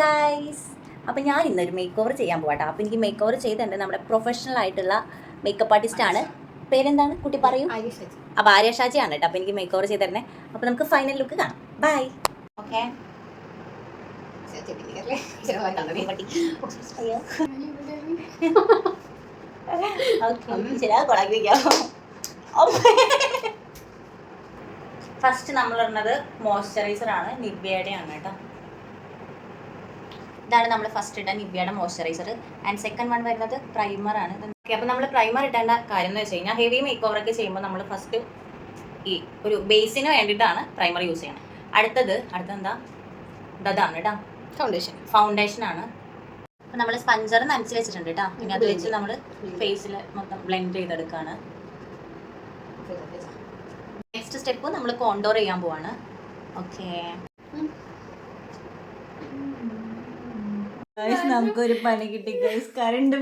Guys അപ്പം ഞാൻ ഇന്നൊരു മേക്ക് ഓവർ ചെയ്യാൻ പോവാട്ടോ. അപ്പം എനിക്ക് മേക്ക് ഓവർ ചെയ്തിട്ടുണ്ട് നമ്മുടെ പ്രൊഫഷണൽ ആയിട്ടുള്ള മേക്കപ്പ് ആർട്ടിസ്റ്റ് ആണ്. പേരെന്താണ്? കുട്ടി പറയൂ. അപ്പോൾ ആര്യ ഷാജി. ആണ് കേട്ടോ. അപ്പോൾ എനിക്ക് മേക്ക് ഓവർ ചെയ്ത് തരണേ അപ്പോൾ നമുക്ക് ഫൈനൽ ലുക്ക് കാണാം ബൈ ഓക്കെ ഫസ്റ്റ് നമ്മൾ ഇടുന്നത് മോയ്സ്ചറൈസർ ആണ്. നിവ്യയുടെ ആണ് കേട്ടോ. ഇതാണ് നമ്മൾ ഫസ്റ്റ് ഇട്ട നിവ്യയുടെ മോയ്സ്ചറൈസർ ആൻഡ് സെക്കൻഡ് വൺ വരുന്നത് പ്രൈമർ ആണ്. ഓക്കെ അപ്പോൾ നമ്മൾ പ്രൈമർ ഇടേണ്ട കാര്യം എന്ന് വെച്ച് കഴിഞ്ഞാൽ ഹെവി മേക്ക് ഓവർ ഒക്കെ ചെയ്യുമ്പോൾ നമ്മൾ ഫസ്റ്റ് ഈ ഒരു ബേസിന് വേണ്ടിയിട്ടാണ് പ്രൈമർ യൂസ് ചെയ്യുന്നത് അടുത്തത് അടുത്ത എന്താ ഇതാണ് കേട്ടോ ഫൗണ്ടേഷൻ ഫൗണ്ടേഷൻ ആണ്. അപ്പം നമ്മൾ സ്പഞ്ചർ നനച്ച് വെച്ചിട്ടുണ്ട് കേട്ടോ പിന്നെ അത് വെച്ച് നമ്മൾ ഫേസിൽ മൊത്തം ബ്ലെൻഡ് ചെയ്തെടുക്കുകയാണ് നെക്സ്റ്റ് സ്റ്റെപ്പ് നമ്മൾ കോണ്ടോർ ചെയ്യാൻ പോവാണ്. ഓക്കെ നമുക്കൊരു പണി കിട്ടി. ഗൈസ് കറണ്ട്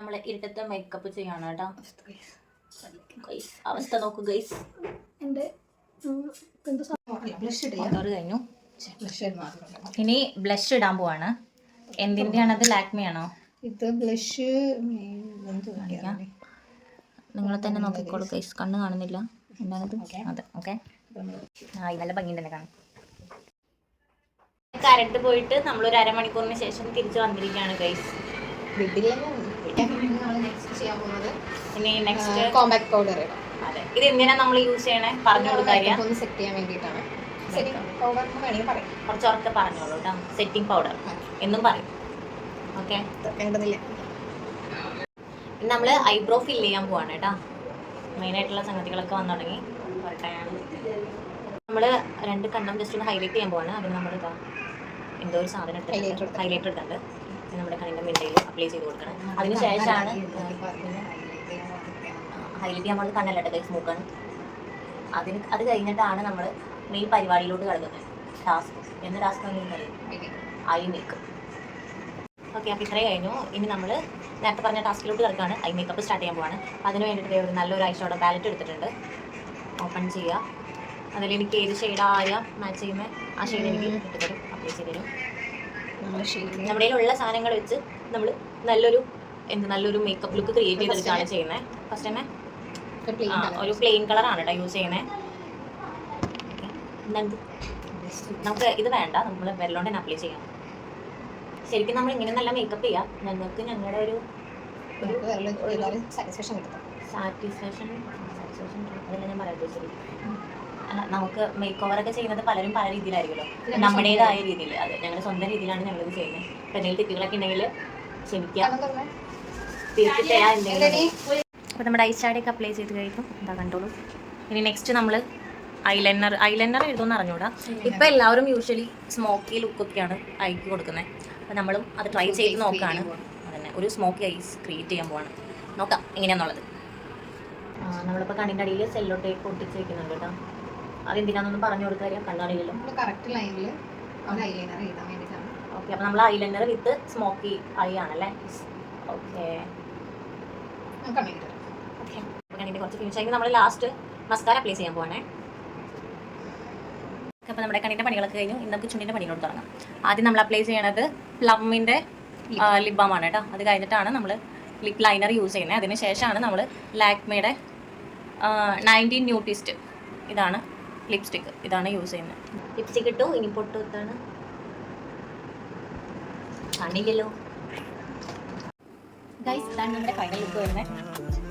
നമ്മൾ ഇരുട്ടത്തെ മേക്കപ്പ് ചെയ്യണം കേട്ടോ. ഗൈസ് അവസ്ഥ നോക്കൂ ഗൈസ് കഴിഞ്ഞു. ഇനി ബ്ലഷ് ഇടാൻ പോവാണ്. എന്തിന്റെയാണ് അത് ലാക്മി ആണോ ഇത് ബ്ലഷ് നിങ്ങൾ തന്നെ നോക്കിക്കോളൂ ഗൈസ് കണ്ണ് കാണുന്നില്ല. എന്താണത്? അതെ ഓക്കെ ആ നല്ല ഭംഗി തന്നെ കാണാം കറണ്ട് പോയിട്ട് നമ്മൾ ഒരു അരമണിക്കൂറിന് ശേഷം തിരിച്ചു വന്നിരിക്കുകയാണ് ഗൈസ് ഇനി നെക്സ്റ്റ് കോമ്പാക്ട് പൗഡർ അതെ. ഇത് എന്തിനാ നമ്മൾ യൂസ് ചെയ്യണേ പറഞ്ഞു കൊടുക്കാരിയ ഒന്ന് സെറ്റ് ചെയ്യാൻ വേണ്ടിയിട്ടാണ്. കുറച്ച് ഉറക്കെ പറഞ്ഞോളൂ കേട്ടോ സെറ്റിംഗ് പൗഡർ എന്നും പറയും. ഓക്കെ നമ്മൾ ഐബ്രോ ഫില്ല് ചെയ്യാൻ പോവാണ് കേട്ടാ മെയിൻ ആയിട്ടുള്ള സംഗതികളൊക്കെ വന്നു തുടങ്ങി. നമ്മൾ നമ്മൾ രണ്ട് കണ്ണം ജസ്റ്റ് ഒന്ന് ഹൈലൈറ്റ് ചെയ്യാൻ പോവാണ്. അതിന് നമ്മൾ ഇതാ എന്തോ ഒരു സാധനം ഹൈലൈറ്റ്. ഹൈലൈറ്റർ ഇട്ടുണ്ട് നമ്മുടെ കണ്ണിന്റെ മിണ്ടയിൽ അപ്ലൈ ചെയ്ത് കൊടുക്കണം. അതിനുശേഷമാണ് ഹൈലൈറ്റ് ചെയ്യാൻ പോകുന്നത് കണ്ണല്ല കേട്ടോ സ്മൂക്കാണ് അതിന് അത് കഴിഞ്ഞിട്ടാണ് നമ്മൾ മെയിൻ പരിപാടിയിലോട്ട് കിടക്കുന്നത്. ടാസ്ക് എന്ന ടാസ്ക് ഐ മേക്കപ്പ് ഓക്കെ അപ്പോൾ ഇത്രയും കഴിഞ്ഞു. ഇനി നമ്മൾ നേരത്തെ പറഞ്ഞ ടാസ്കിലോട്ട് കിടക്കുകയാണ് ഐ മേക്കപ്പ് സ്റ്റാർട്ട് ചെയ്യാൻ പോവാണ്. അതിന് വേണ്ടിയിട്ട് ഒരു നല്ലൊരു ഐഷോടെ പാലറ്റ് എടുത്തിട്ടുണ്ട്. ഓപ്പൺ ചെയ്യുക അതിൽ എനിക്ക് ഏത് ഷെയ്ഡായ മാച്ച് ചെയ്യുമ്പോൾ ആ ഷെയ്ഡ് എനിക്ക് ഇട്ടുതരും ചെയ്ത് തരും നമ്മുടെ ഷെയ്ഡ് നമ്മുടെ കയ്യിലുള്ള സാധനങ്ങൾ വെച്ച് നമ്മൾ നല്ലൊരു എന്ത് നല്ലൊരു മേക്കപ്പ് ലുക്ക് ക്രിയേറ്റ് ചെയ്തെടുക്കുകയാണ് ചെയ്യുന്നത് ഫസ്റ്റ് തന്നെ? ഒരു പ്ലെയിൻ കളറാണ് കേട്ടോ യൂസ് ചെയ്യുന്നത് നമുക്ക് ഇത് വേണ്ട നമ്മൾ വെള്ളോണ്ട് തന്നെ അപ്ലൈ ചെയ്യാം. ശരിക്കും നമ്മൾ ഇങ്ങനെ നല്ല മേക്കപ്പ് ചെയ്യാം. ഞങ്ങൾക്ക് ഞങ്ങളുടെ ഒരു സാറ്റിസ്ഫാക്ഷൻ സാറ്റിസ്ഫാക്ഷൻ സാറ്റിസ്ഫാക്ഷൻ അതല്ല ഞാൻ പറയാൻ അല്ല നമുക്ക് മേക്ക് ഓവർ ഒക്കെ ചെയ്യുന്നത് പലരും പല രീതിയിലായിരിക്കുമല്ലോ. നമ്മുടേതായ രീതിയിൽ. അത് ഞങ്ങൾ സ്വന്തം രീതിയിലാണ് ഞങ്ങളിത് ചെയ്യുന്നത്. ഇപ്പം എന്തെങ്കിലും തെറ്റുകളൊക്കെ ഉണ്ടെങ്കിൽ ക്ഷമിക്കാം തിരുത്തി തരാൻ എന്തെങ്കിലും. അപ്പോൾ നമ്മുടെ ഐസ് ഒക്കെ അപ്ലൈ ചെയ്ത് കഴിഞ്ഞു. എന്താ കണ്ടോളൂ. ഇനി നെക്സ്റ്റ് നമ്മൾ ഐലൈനർ ഐലൈനർ എഴുതുമെന്ന് അറിഞ്ഞൂടാ ഇപ്പം എല്ലാവരും യൂഷ്വലി സ്മോക്കി ലുക്കൊക്കെയാണ് ഐക്ക് കൊടുക്കുന്നത്. അപ്പോൾ നമ്മളും അത് ട്രൈ ചെയ്ത് നോക്കുകയാണ് അതന്നെ ഒരു സ്മോക്കി ഐസ് ക്രിയേറ്റ് ചെയ്യാൻ പോവാണ്. നോക്കാം എങ്ങനെയാണെന്നുള്ളത് നമ്മളിപ്പോൾ കണ്ണിന്റെ അടിയിൽ സെല്ലോ ടേപ്പ് ഒട്ടിച്ച് വെക്കുന്നുണ്ട് കേട്ടോ. അതെന്തിനാണെന്നൊന്ന് പറഞ്ഞു കൊടുക്കാറിയാം കണ്ണാടിയിലും നമ്മൾ കറക്റ്റ് ലൈനിൽ ഒരു ഐലൈനർ എഴുതാൻ വേണ്ടിയിട്ടാണ്. ഓക്കെ അപ്പോൾ നമ്മൾ ഐലൈനർ വിത്ത് സ്മോക്കി ഐ ആണല്ലേ? ഓക്കെ ഓക്കെ കണ്ണിന്റെ കുറച്ച് ഫിനിഷ് ആയി നമ്മൾ ലാസ്റ്റ് മസ്കാര അപ്ലൈ ചെയ്യാൻ പോവാണേ. അപ്പോൾ നമ്മുടെ കണ്ണിന്റെ പണികളൊക്കെ കഴിഞ്ഞു. ഇന്ന് നമുക്ക് ചുണ്ടിന്റെ പണികളോട് തുടങ്ങാം. ആദ്യം നമ്മൾ അപ്ലൈ ചെയ്യണത് പ്ലമ്മിന്റെ ആണ് കേട്ടോ. അത് കഴിഞ്ഞിട്ടാണ് നമ്മൾ ലിപ് ലൈനർ യൂസ് ചെയ്യുന്നത്. അതിന് ശേഷമാണ് നമ്മൾ ലാക്മയുടെ നയന്റീൻ ന്യൂട്ടിസ്റ്റ് ഇതാണ് ലിപ്സ്റ്റിക്ക് ഇതാണ് യൂസ് ചെയ്യുന്നത്. ലിപ്സ്റ്റിക് ഇട്ടു? ഇനി പൊട്ടു എത്താണ് കാണില്ലല്ലോ ഗൈസ് ഇതാണ് നമ്മുടെ ഫൈനൽ ലുക്ക് വരുന്നത്.